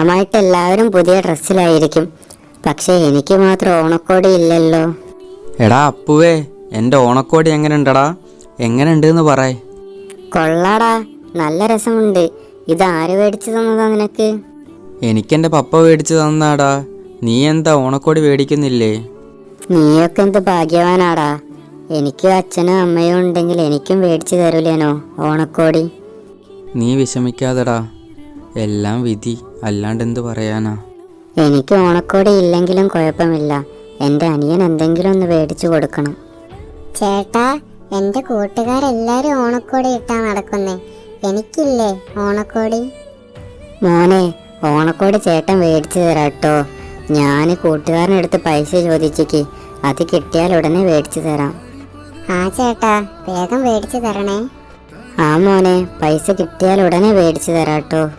ഓണമായിട്ട് എല്ലാവരും പുതിയ ഡ്രസ്സിലായിരിക്കും. പക്ഷെ എനിക്ക് മാത്രം ഓണക്കോടി ഇല്ലല്ലോ. എടാ അപ്പുവേ എന്റെ ഓണക്കോടി എങ്ങനെയുണ്ടടാ? എങ്ങനെയുണ്ട് എന്ന് പറയ്. കൊള്ളാടാ നല്ല രസമുണ്ട്. ഇത് ആര് മേടിച്ചു തന്നതാ നിനക്ക്? എനിക്കെന്റെ പപ്പ മേടിച്ചു തന്നാടാ നീ എന്താ ഓണക്കോടി മേടിക്കുന്നില്ലേ? നീയൊക്കെ എന്ത് ഭാഗ്യവാനാടാ. എനിക്കും അച്ഛനും അമ്മയും ഉണ്ടെങ്കിൽ എനിക്കും മേടിച്ചു തരൂലേനോ ഓണക്കോടി? നീ വിഷമിക്കാതെടാ. എല്ലാം വിധി. അല്ലാണ്ട് എന്ത് പറയാനാ? എനിക്ക് ഓണക്കോടി ഇല്ലെങ്കിലും കുഴപ്പമില്ല. എന്റെ അനിയൻ എന്തെങ്കിലും ഒന്ന് മേടിച്ചു കൊടുക്കണം. ചേട്ടാ എന്റെ കൂട്ടുകാരെല്ലാരും ഓണക്കോടി ഇട്ടാ നടക്കുന്നേ. എനിക്കില്ലേ ഓണക്കോടി? മോനെ ഓണക്കോടി ചേട്ടൻ മേടിച്ചു തരാട്ടോ. ഞാൻ കൂട്ടുകാരനടുത്ത് പൈസ ചോദിച്ചേക്ക്. അത് കിട്ടിയാൽ ഉടനെ മേടിച്ചു തരാം. ആ ചേട്ടാ വേഗം മേടിച്ചു തരണേ. ആ മോനെ പൈസ കിട്ടിയാൽ ഉടനെ മേടിച്ചു തരാട്ടോ.